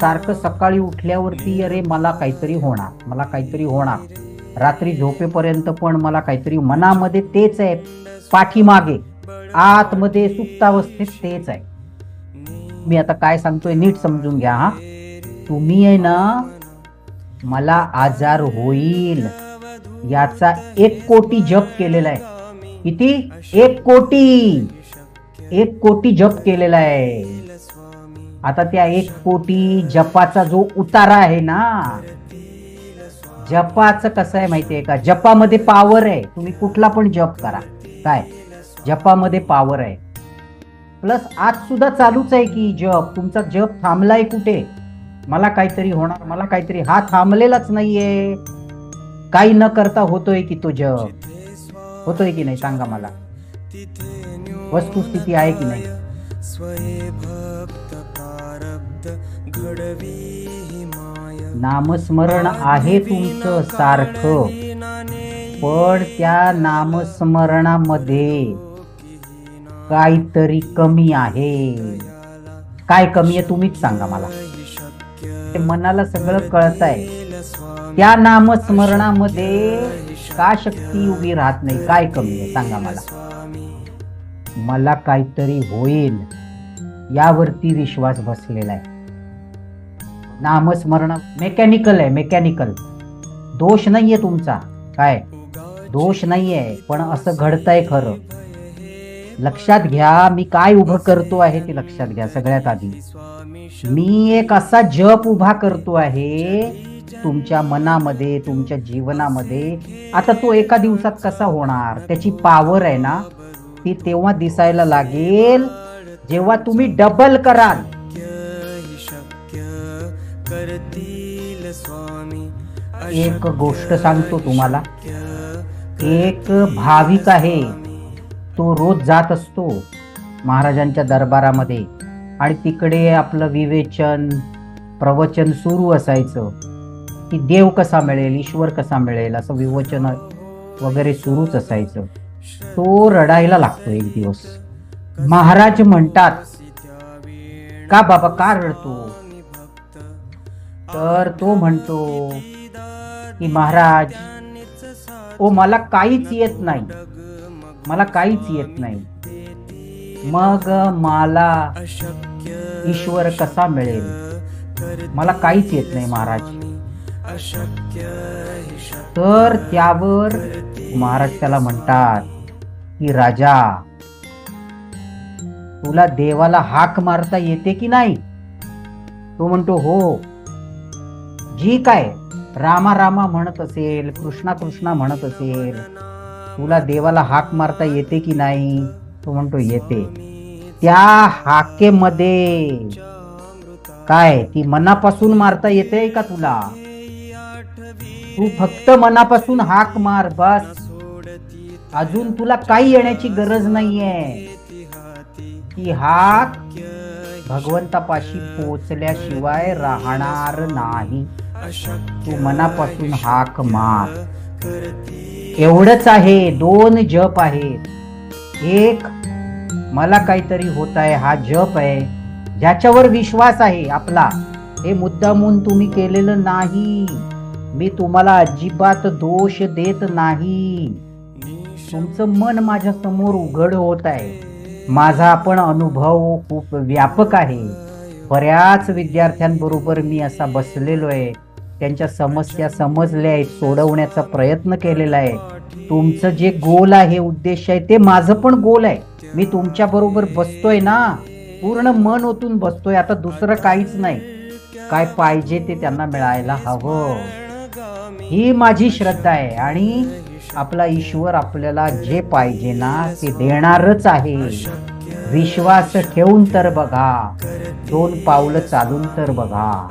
सारखं सकाळी उठल्यावरती अरे मला काहीतरी होणार मला काहीतरी होणार. रात्री झोपेपर्यंत पण मला काहीतरी मनामध्ये तेच आहे पाठीमागे. आतमध्ये सुप्तावस्थेत तेच आहे. मी आता काय सांगतोय नीट समजून घ्या हा. तुम्ही आहे ना मला आजार होईल. याचा एक कोटी जप केलेला आहे. किती? एक कोटी. एक कोटी जप केलेला आहे. आता त्या एक कोटी जपाचा जो उतारा आहे ना जपाचं कसं आहे माहितीये का? जपामध्ये पावर आहे. तुम्ही कुठला पण जप करा. काय? जपामध्ये पावर आहे. प्लस आज सुद्धा चालूच आहे की जप. तुमचा जप थांबलाय कुठे? मला काहीतरी होणार मला काहीतरी हा थांबलेलाच नाहीये. काही न करता होतोय की तो जप? होतोय की नाही? सांगा मला. वस्तुस्थिती आहे की नाही? नामस्मरण आहे तुमचं सारखं पण त्या नामस्मरणामध्ये काहीतरी कमी आहे. काय कमी आहे तुम्हीच सांगा मला. ते मनाला सगळं कळत आहे त्या नामस्मरणामध्ये का शक्ती उभी राहत नाही? काय कमी आहे? सांगा मला. मला काहीतरी होईल. यावरती विश्वास बसलेला आहे. नामस्मरण मेकॅनिकल आहे मेकॅनिकल. दोष नाहीये तुमचा. काय? दोष नाहीये पण असं घडतंय खरं. लक्षात घ्या मी काय उभं करतो आहे ते लक्षात घ्या सगळ्यात आधी. मी एक असा जप उभा करतो आहे तुमच्या मनामध्ये तुमच्या जीवनामध्ये. आता तो एका दिवसात कसा होणार? त्याची पावर आहे ना? ती तेव्हा दिसायला लागेल जेव्हा तुम्ही डबल कराल. शक्य करतील स्वामी एक गोष्ट सांगतो तुम्हाला. एक भाविक आहे. तो रोज जात असतो महाराजांच्या दरबारामध्ये. आणि तिकडे आपलं विवेचन प्रवचन सुरू असायचं. की देव कसा मिळेल ईश्वर कसा मिळेल असं विवचन वगैरे सुरूच असायचं. तो रडायला लागतो एक दिवस. महाराज म्हणतात का बाबा का रडतो? तर तो म्हणतो की महाराज ओ मला काहीच येत नाही. मला काहीच येत नाही. मग मला ईश्वर कसा मिळेल? मला काहीच येत नाही महाराज. तर त्यावर महाराज त्याला म्हणतात की राजा तुला देवाला हाक मारता येते की नाही? तो म्हणतो हो. जी काय रामा रामा म्हणत असेल कृष्णा कृष्णा म्हणत असेल तुला देवाला हाक मारता येते की नाही? तो म्हणतो येते. त्या हाकेमध्ये काय ती मनापासून मारता येते का तुला? तू फक्त मनापासून हाक मार बस. अजून तुला काही येण्याची गरज नाहीये. ती हाक भगवंतापाशी पोचल्याशिवाय राहणार नाही. तू मनापासून हाक मार. एवढंच आहे दोन जप आहेत. एक मला काहीतरी होत आहे हा जप आहे. ज्याच्यावर विश्वास आहे आपला. हे मुद्दामून तुम्ही केलेलं नाही. मी तुम्हाला अजिबात दोष देत नाही. तुमचं मन माझ्यासमोर उघड होत आहे. माझा पण अनुभव खूप व्यापक आहे. बऱ्याच विद्यार्थ्यांबरोबर मी असा बसलेलो आहे. त्यांच्या समस्या समजल्या आहेत सोडवण्याचा प्रयत्न केलेला आहे. तुमचं जे गोल आहे उद्देश आहे ते माझं पण गोल आहे. मी तुमच्या बरोबर बसतोय ना? पूर्ण मन ओतून बसतोय आता दुसरं काहीच नाही. काय पाहिजे ते त्यांना मिळायला हवं. ही माझी श्रद्धा आहे आणि आपला ईश्वर आपल्याला जे पाहिजे ना ते देणारच आहे. विश्वास ठेवून तर बघा. दोन पावलं चालून तर बघा.